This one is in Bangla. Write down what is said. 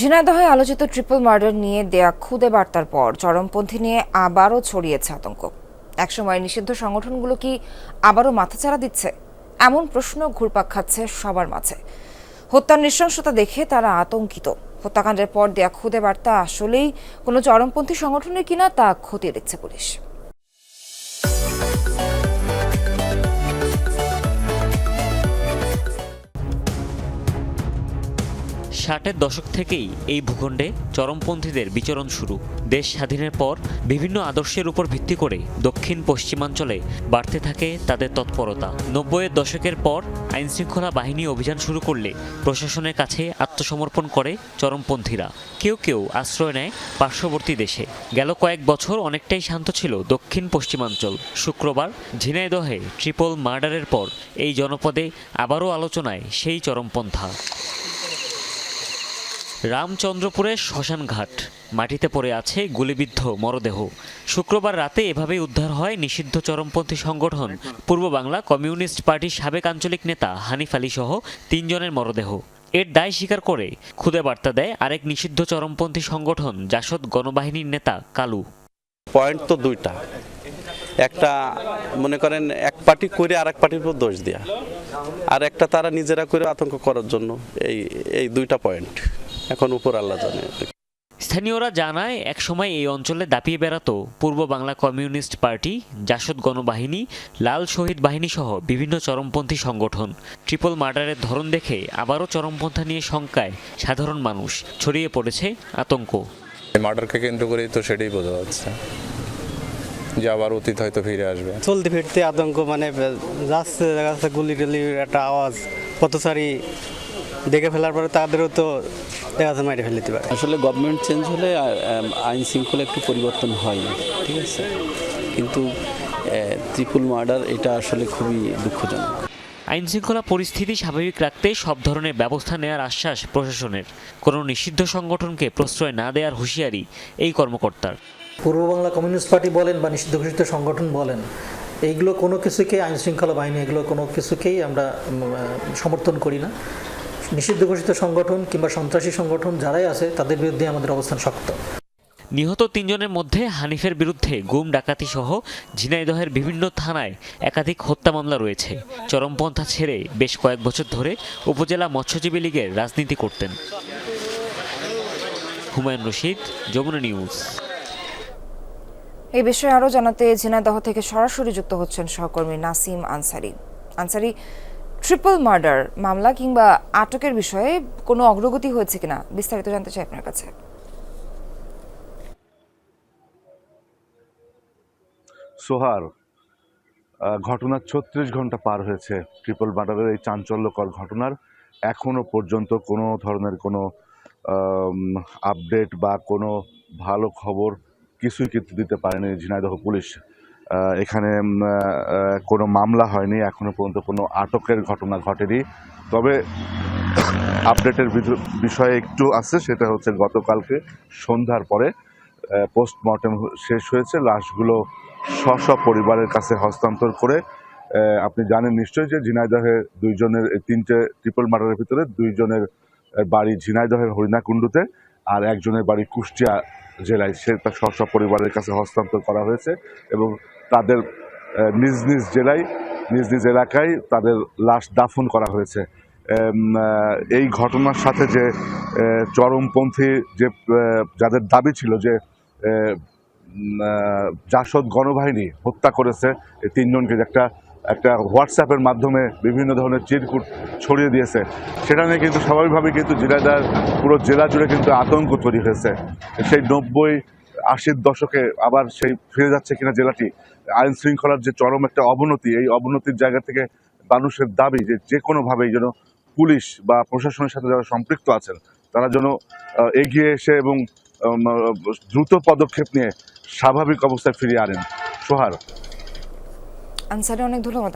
ঝিনাইদহে আলোচিত ট্রিপল মার্ডার নিয়ে দেয়া খুদে বার্তার পর চরমপন্থী নিয়ে আবারও ছড়িয়েছে আতঙ্ক। একসময় নিষিদ্ধ সংগঠনগুলো কি আবারও মাথাচাড়া দিচ্ছে? এমন প্রশ্ন ঘুরপাক খাচ্ছে সবার মাঝে। হত্যার নৃশংসতা দেখে তারা আতঙ্কিত। হত্যাকাণ্ডের পর দেয়া খুদে বার্তা আসলেই কোনো চরমপন্থী সংগঠনের কিনা তা খতিয়ে দেখছে পুলিশ। ষাটের দশক থেকেই এই ভূখণ্ডে চরমপন্থীদের বিচরণ শুরু। দেশ স্বাধীনের পর বিভিন্ন আদর্শের উপর ভিত্তি করে দক্ষিণ পশ্চিমাঞ্চলে বাড়তে থাকে তাদের তৎপরতা। নব্বইয়ের দশকের পর আইনশৃঙ্খলা বাহিনী অভিযান শুরু করলে প্রশাসনের কাছে আত্মসমর্পণ করে চরমপন্থীরা। কেউ কেউ আশ্রয় নেয় পার্শ্ববর্তী দেশে। গেল কয়েক বছর অনেকটাই শান্ত ছিল দক্ষিণ পশ্চিমাঞ্চল। শুক্রবার ঝিনাইদহে ট্রিপল মার্ডারের পর এই জনপদে আবারও আলোচনায় সেই চরমপন্থা। রামচন্দ্রপুরের শ্মশানঘাট। মাটিতে পড়ে আছে গুলিবিদ্ধ মরদেহ। শুক্রবার রাতে এভাবেই উদ্ধার হয় নিষিদ্ধ চরমপন্থী সংগঠন। পূর্ব বাংলা কমিউনিস্ট পার্টির সাবেক আঞ্চলিক নেতা হানিফ আলী সহ তিনজনের মরদেহ। এর দায় স্বীকার করে খুদে বার্তা দেয় আরেক নিষিদ্ধ চরমপন্থী সংগঠন, জাসদ গণবাহিনীর নেতা কালু। পয়েন্ট তো দুইটা। একটা মনে করেন এক পার্টি করে আর এক পার্টির উপর দোষ দেয়া। আর একটা তারা নিজেরা করে আতঙ্ক করার জন্য এই এই দুইটা পয়েন্ট। এখন উপর আল্লাহ জানে। স্থানীয়রা জানায় একসময় এই অঞ্চলে দাপিয়ে বেড়াতো পূর্ব বাংলা কমিউনিস্ট পার্টি জাসদ গণবাহিনী লাল শহীদ বাহিনী সহ বিভিন্ন চরমপন্থী সংগঠন। ট্রিপল মার্ডারের ধরন দেখে আবারও চরমপন্থা নিয়ে শঙ্কায় সাধারণ মানুষ। ছড়িয়ে পড়েছে আতঙ্ক। এই মার্ডারকে কেন্দ্র করেই তো সেটাই বোঝা যাচ্ছে। যে আবার অতীত হয়তো ফিরে আসবে। চলতে ফিরতে আতঙ্ক মানে যাচ্ছে দেখা যাচ্ছে গুলি টুলি একটা আওয়াজ পথচারী দেখে ফেলার পরে তাদেরও তো দেখা যাচ্ছে মাইরে ফেলে দিতে পারে। আসলে গভর্নমেন্ট চেঞ্জ হলে আইন শৃঙ্খলা একটু পরিবর্তন হয় ঠিক আছে? কিন্তু ত্রিপুল মার্ডার এটা আসলে খুবই দুঃখজনক। আইনশৃঙ্খলা পরিস্থিতি স্বাভাবিক রাখতে সব ধরনের ব্যবস্থা নেওয়ার আশ্বাস প্রশাসনের। কোনো নিষিদ্ধ সংগঠনকে প্রশ্রয় না দেওয়ার হুঁশিয়ারি এই কর্মকর্তার। পূর্ব বাংলা কমিউনিস্ট পার্টি বলেন বা নিষিদ্ধ ঘোষিত সংগঠন বলেন এইগুলো কোনো কিছুকেই আইন শৃঙ্খলা বাহিনী এগুলো কোনো কিছুকেই আমরা সমর্থন করি না। নিষিদ্ধ ঘোষিত সংগঠন কিংবা সন্ত্রাসী সংগঠন যারাই আছে তাদের বিরুদ্ধে আমাদের অবস্থান শক্ত। নিহত তিনজনের মধ্যে হানিফের বিরুদ্ধে গুম ডাকাতি সহ ঝিনাইদহের বিভিন্ন থানায় একাধিক হত্যা মামলা রয়েছে। চরমপন্থা ছেড়ে বেশ কয়েক বছর ধরে উপজেলা মৎস্যজীবী লীগের রাজনীতি করতেন। হুমায়ুন রশিদ যমুনা নিউজ। এই বিষয়ে আরও জানাতে ঝিনাইদহ থেকে সরাসরি যুক্ত হচ্ছেন সহকর্মী নাসিম আনসারি। আনসারি ট্রিপল মার্ডার মামলা কিংবা আটকের বিষয়ে কোনো অগ্রগতি হয়েছে কিনা বিস্তারিত জানতে চাই আপনার কাছে। সোহার ঘটনার ছত্রিশ ঘণ্টা পার হয়েছে। ট্রিপল মার্ডারের এই চাঞ্চল্যকর ঘটনার এখনও পর্যন্ত কোনো ধরনের কোনো আপডেট বা কোনো ভালো খবর কিছুই কিন্তু দিতে পারেনি ঝিনাইদহ পুলিশ। এখানে কোনো মামলা হয়নি এখনও পর্যন্ত কোনো আটকের ঘটনা ঘটেনি। তবে আপডেটের বিষয়ে একটু আছে, সেটা হচ্ছে গতকালকে সন্ধ্যার পরে পোস্টমর্টেম শেষ হয়েছে। লাশগুলো স্ব পরিবারের কাছে হস্তান্তর করে আপনি জানেন নিশ্চয়ই যে ঝিনাইদহে দুইজনের তিনটে ট্রিপল মার্ডারের ভিতরে দুইজনের বাড়ি ঝিনাইদহের হরিণাকুণ্ডুতে আর একজনের বাড়ি কুষ্টিয়া জেলায়। সে তার স্ব পরিবারের কাছে হস্তান্তর করা হয়েছে এবং তাদের নিজ নিজ জেলায়, নিজ নিজ এলাকায় তাদের লাশ দাফন করা হয়েছে। এই ঘটনার সাথে যে চরমপন্থী যে যাদের দাবি ছিল যে জাসদ গণবাহিনী হত্যা করেছে তিনজনকে একটা একটা হোয়াটসঅ্যাপের মাধ্যমে বিভিন্ন ধরনের চিরকুট ছড়িয়ে দিয়েছে, সেটা নিয়ে কিন্তু স্বাভাবিকভাবে কিন্তু জেলাদার পুরো জেলা জুড়ে কিন্তু আতঙ্ক তৈরি হয়েছে। সেই নব্বই আশির দশকে আবার সেই ফিরে যাচ্ছে কিনা জেলাটি, আইন শৃঙ্খলার যে চরম একটা অবনতি, এই অবনতির জায়গা থেকে মানুষের দাবি যে যে কোনোভাবেই যেন পুলিশ বা প্রশাসনের সাথে যারা সম্পৃক্ত আছেন, তারা যেন এগিয়ে এসে এবং দ্রুত পদক্ষেপ নিয়ে স্বাভাবিক অবস্থায় ফিরিয়ে আনেন। সোহার। আনসারি অনেক ধন্যবাদ